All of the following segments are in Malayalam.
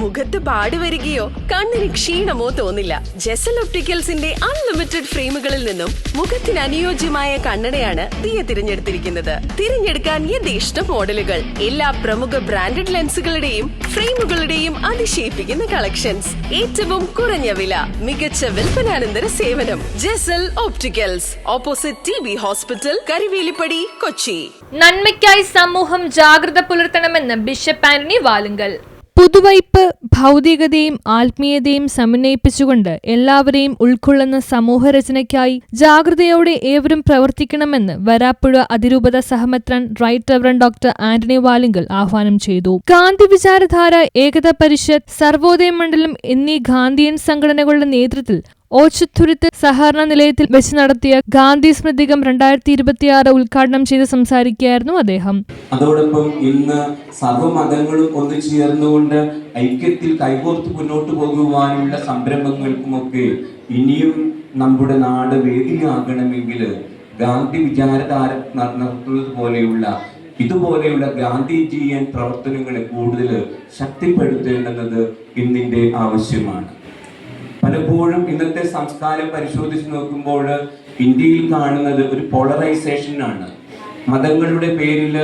മുഖത്ത് പാടി വരികയോ കണ്ണിന് ക്ഷീണമോ തോന്നില്ല. ജെസൽ ഒപ്റ്റിക്കൽസിന്റെ അൺലിമിറ്റഡ് ഫ്രെയിമുകളിൽ നിന്നും മുഖത്തിന് അനുയോജ്യമായ കണ്ണടയാണ് ദിയ തിരഞ്ഞെടുത്തിരിക്കുന്നത്. തിരഞ്ഞെടുക്കാൻ യഥേഷ്ട മോഡലുകൾ. എല്ലാ പ്രമുഖ ബ്രാൻഡഡ് ലെൻസുകളുടെയും ഫ്രെയിമുകളുടെയും അതിശയിപ്പിക്കുന്ന കളക്ഷൻസ്. ഏറ്റവും കുറഞ്ഞ വില മികച്ച വിൽപ്പനാനന്തര സേവനം. Jesal opticals opposite T B hospital Karivelippady Kochi. നന്മയ്ക്കായി സമൂഹം ജാഗ്രത പുലർത്തണമെന്ന് ബിഷപ്പ് ആന്റണി വാലുങ്കൽ പുതുവൈപ്പ് ഭൗതികതയും ആത്മീയതയും സമന്വയിപ്പിച്ചുകൊണ്ട് എല്ലാവരെയും ഉൾക്കൊള്ളുന്ന സമൂഹരചനയ്ക്കായി ജാഗ്രതയോടെ ഏവരും പ്രവർത്തിക്കണമെന്ന് വരാപ്പുഴ അതിരൂപത സഹമത്രൻ right reverend doctor Antony Valinkal ആഹ്വാനം ചെയ്തു. ഗാന്ധി വിചാരധാര ഏകതാ പരിഷത്ത് സർവോദയ മണ്ഡലം എന്നീ ഗാന്ധിയൻ സംഘടനകളുടെ നേതൃത്വത്തിൽ ഓച്ചത്തുരുത്ത് സഹകരണ നിലയത്തിൽ വെച്ച് നടത്തിയ ഗാന്ധി സ്മൃതികം രണ്ടായിരത്തി ഇരുപത്തിയാറ് ഉദ്ഘാടനം ചെയ്ത് സംസാരിക്കുകയായിരുന്നു അദ്ദേഹം. അതോടൊപ്പം ഇന്ന് സർവമതങ്ങളും ഒന്നു ചേർന്നുകൊണ്ട് ഐക്യത്തിൽ കൈകോർത്ത് മുന്നോട്ട് പോകുവാനുള്ള സംരംഭങ്ങൾക്കുമൊക്കെ ഇനിയും നമ്മുടെ നാട് വേദിയാകണമെങ്കിൽ ഗാന്ധി വിചാരധാര നടത്തുന്നത് പോലെയുള്ള ഇതുപോലെയുള്ള ഗാന്ധിജിയൻ പ്രവർത്തനങ്ങളെ കൂടുതൽ ശക്തിപ്പെടുത്തേണ്ടത് ഇന്നിന്റെ ആവശ്യമാണ്. പലപ്പോഴും ഇന്നത്തെ സംസ്കാരം പരിശോധിച്ച് നോക്കുമ്പോൾ ഇന്ത്യയിൽ കാണുന്നത് ഒരു പോളറൈസേഷനാണ് മതങ്ങളുടെ പേരിൽ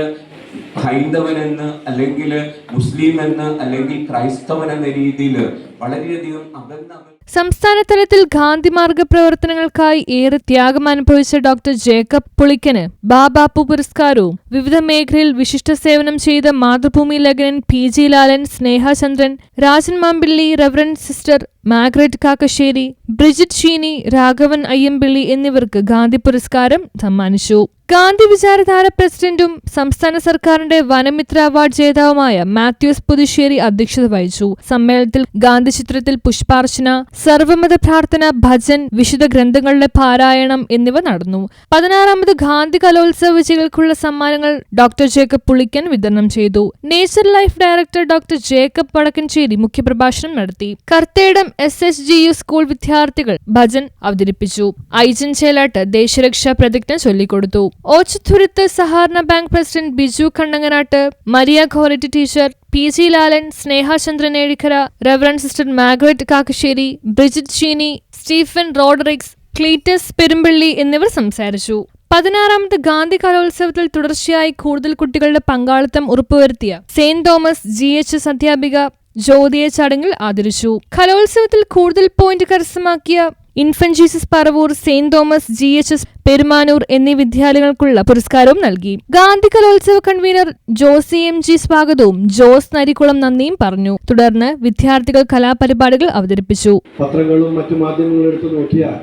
ഹൈന്ദവനെന്ന് അല്ലെങ്കിൽ മുസ്ലിം എന്ന് അല്ലെങ്കിൽ ക്രൈസ്തവൻ എന്ന രീതിയിൽ വളരെയധികം അകന്ന സംസ്ഥാന തലത്തിൽ ഗാന്ധി മാർഗ പ്രവർത്തനങ്ങൾക്കായി ഏറെ ത്യാഗം അനുഭവിച്ച ഡോക്ടർ ജേക്കബ് പുളിക്കന് ബാബാപ്പു പുരസ്കാരവും വിവിധ മേഖലയിൽ വിശിഷ്ട സേവനം ചെയ്ത Mathrubhumi ലഗ്നൻ P G Lalan Snehachandran Rajan Mampilly reverend sister Margaret Kakkassery Bridget Sheeni Raghavan Ayyampilly എന്നിവർക്ക് ഗാന്ധി പുരസ്കാരം സമ്മാനിച്ചു. ഗാന്ധി വിചാരധാര പ്രസിഡന്റും സംസ്ഥാന സർക്കാരിന്റെ വനമിത്ര അവാർഡ് ജേതാവുമായ മാത്യൂസ് പുതുശ്ശേരി അധ്യക്ഷത വഹിച്ചു. സമ്മേളനത്തിൽ ഗാന്ധി ചിത്രത്തിൽ പുഷ്പാർച്ചന സർവമത പ്രാർത്ഥന ഭജൻ വിശുദ്ധ ഗ്രന്ഥങ്ങളുടെ പാരായണം എന്നിവ നടന്നു. പതിനാറാമത് ഗാന്ധി കലോത്സവ വിജയികൾക്കുള്ള സമ്മാനങ്ങൾ ഡോക്ടർ ജേക്കബ് പുളിക്കൻ വിതരണം ചെയ്തു. Nature life director doctor Jacob Vadakkanchery മുഖ്യപ്രഭാഷണം നടത്തി. Karthedam S S G U school വിദ്യാർത്ഥികൾ ഭജൻ അവതരിപ്പിച്ചു. ഐജൻ ചേലാട്ട് ദേശരക്ഷാ പ്രതിജ്ഞ ചൊല്ലിക്കൊടുത്തു. ഓച്ചത്തുരുത്ത് സഹകരണ bank president Biju Kannanganattu Maria Goretti teacher P G Lalan Snehachandran Ezhikkara reverend sister Margaret Kakkassery Bridget Cheeni Stephen Rodrigues Cletus Perumpally എന്നിവർ സംസാരിച്ചു. പതിനാറാമത് ഗാന്ധി കലോത്സവത്തിൽ തുടർച്ചയായി കൂടുതൽ കുട്ടികളുടെ പങ്കാളിത്തം ഉറപ്പുവരുത്തിയ സെയിന്റ് തോമസ് ജി എച്ച് അധ്യാപിക ജ്യോതിയെ ചടങ്ങിൽ ആദരിച്ചു. കലോത്സവത്തിൽ കൂടുതൽ പോയിന്റ് കരസ്ഥമാക്കിയ Infant Jesus Paravur Saint Thomas G H S Perumanoor എന്നീ വിദ്യാലയങ്ങൾക്കുള്ള പുരസ്കാരവും നൽകി. ഗാന്ധി കലോത്സവ കൺവീനർ ജോസി എം ജി സ്വാഗതവും ജോസ് നരിക്കുളം നന്ദിയും പറഞ്ഞു. തുടർന്ന് വിദ്യാർത്ഥികൾ കലാപരിപാടികൾ അവതരിപ്പിച്ചു. പത്രങ്ങളും മറ്റു മാധ്യമങ്ങളും എടുത്തു നോക്കിയാൽ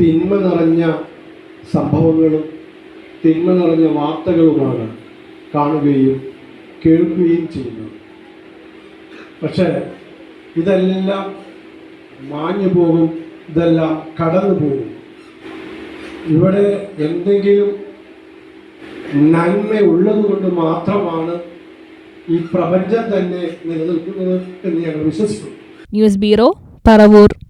തിന്മ നിറഞ്ഞ സംഭവങ്ങളും തിന്മ നിറഞ്ഞ വാർത്തകളുമാണ് കാണുകയും കേൾക്കുകയും ചെയ്യുന്നത്. പക്ഷേ ഇതെല്ലാം മാഞ്ഞു പോകും ഇതെല്ലാം കടന്നു പോകും. ഇവിടെ എന്തെങ്കിലും നന്മ ഉള്ളതുകൊണ്ട് മാത്രമാണ് ഈ പ്രപഞ്ചം തന്നെ നിലനിൽക്കുന്നത് എന്ന് ഞങ്ങൾ വിശ്വസിക്കുന്നു. News bureau Paravur.